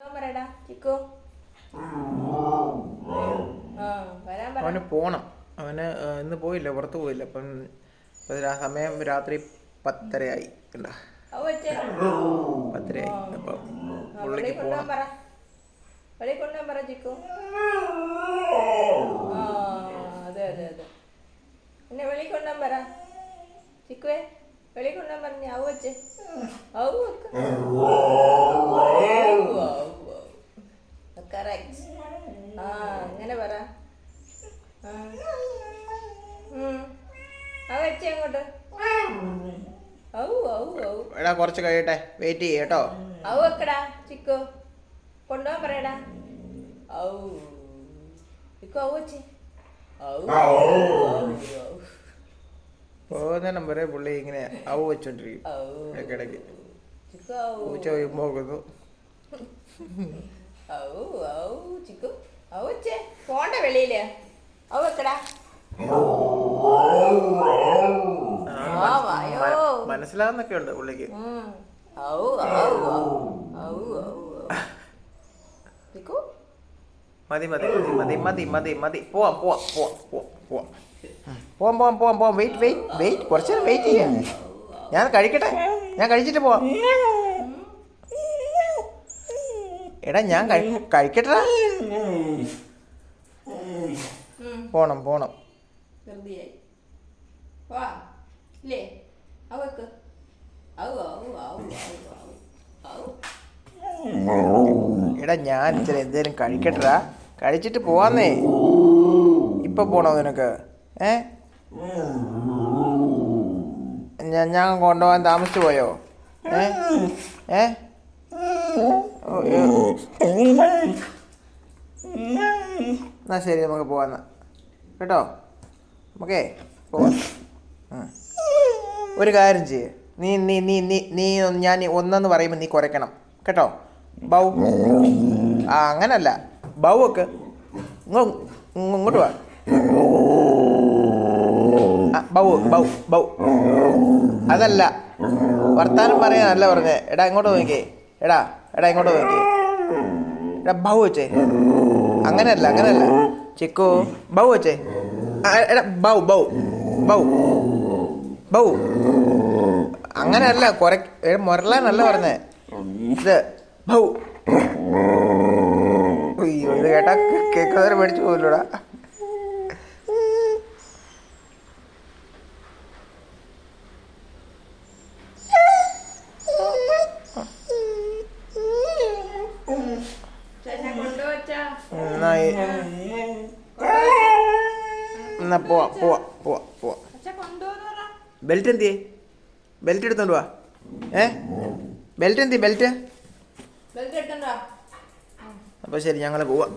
ഇപ്പം പറയടാ ചിക്കു. ആ വരാൻ പറ. അവന് പോണം. അവന് ഇന്ന് പോയില്ല പുറത്ത് പോയില്ല. അപ്പം ആ സമയം രാത്രി പത്തരയായി കണ്ടാ? അവ വെച്ചേ പത്തരയായി. അപ്പം പുള്ളിക്ക് കൊണ്ടുപോകാൻ പോണം. പറ. കൊണ്ടുപോകാൻ പറ ചിക്കു. ആ അതെ അതെ അതെ. എന്നെ വെളി കൊണ്ടുപോകാൻ പറ. ചിക്കുവേ വെളി കൊണ്ടുപോകാൻ പറഞ്ഞ അവ വെച്ചേ അവ വെക്ക കറക്റ്റ് ആ അങ്ങനെ പറ. അങ്ങോട്ട്. എടാ കുറച്ച് കഴിയട്ടെ. വെയിറ്റ് ചെയ്യട്ടോ കേട്ടോ. ഔ വെക്കടാ ചിക്കു. കൊണ്ടുപോകാൻ പറയടാ. ഔ. ചിക്കു ഔ വെച്ചേ. പോകുന്ന നമ്പറെ പുള്ളി ഇങ്ങനെ ഔ വെച്ചോണ്ടിരിക്കും. ഇടയ്ക്കിടയ്ക്ക്. പൂച്ച വരുമ്പോ നോക്കുന്നു ഔ ഔ ചിക്കു. ഔ വെച്ചേ പോണ്ട വെളിയിൽ. ഔ വെക്കടാ മനസ്സിലാവുന്നൊക്കെ ഉണ്ട് പുള്ളിക്ക്. ഔ ഔ ഔ ഔ ചിക്കു? മതി മതി മതി മതി മതി മതി. പോവാം പോവാം പോവാം പോവാം പോവാം. പോവാം പോവാം പോവാം പോവാം. Wait wait wait. കുറച്ച് നേരം വെയിറ്റ് ചെയ്യാം. ഞാൻ കഴിക്കട്ടെ? ഞാൻ കഴിച്ചിട്ട് പോവാം. എടാ ഞാൻ കഴിക്കട്ടാ. പോണം പോണം. എടാ ഞാൻ ഇച്ചിരി എന്തേലും കഴിക്കട്ടാ കഴിച്ചിട്ട് പോവാന്നേ. ഇപ്പൊ പോണോ നിനക്ക്? ഏ? ഞാൻ ഞാൻ കൊണ്ടുപോകാൻ താമസിച്ചു പോയോ? ഏ? ഏ. എന്നാ ശരി നമുക്ക് പോവാന്ന കേട്ടോ? നമുക്കേ പോവാം. ഒരു കാര്യം ചെയ്യ്. നീ നീ നീ നീ നീ ഞാൻ ഒന്നെന്ന് പറയുമ്പോൾ നീ കുറയ്ക്കണം. കേട്ടോ? ബൗ. ആ അങ്ങനല്ല. ബൗ ഒക്കെ. ഇങ്ങോ- ഇങ്ങ് ഇങ്ങോട്ട് വാ. ബൗ ബൗ ബൗ. അതല്ല. വർത്താനം പറയാനല്ല പറഞ്ഞേ. എടാ ഇങ്ങോട്ട് നോക്കിയേ എടാ എടാ ഇങ്ങോട്ട് നോക്കി എടാ ബൗ വെച്ചേ അങ്ങനെയല്ല അങ്ങനെയല്ല ചിക്കു ബൗ വെച്ചേ എടാ ബൗ ബൗ ബൗ ബൗ അങ്ങനെയല്ല കുറെ മുരളാനല്ല പറഞ്ഞേ ഇത് ബൗ അയ്യോ ഇത് കേട്ടാ കേൾക്കുന്നവരെ മേടിച്ചു പോകില്ലടാ കൊണ്ടുവച്ചാ എന്നാ പോവാ പോവാ പോവാ പോവാ. ബെൽറ്റ് എന്തിയേ? ബെൽറ്റ് എടുത്തോണ്ട് വാ. ഏ? ബെൽറ്റ് എന്തി ബെൽറ്റ് അപ്പൊ ശരി ഞങ്ങൾ പോവാം.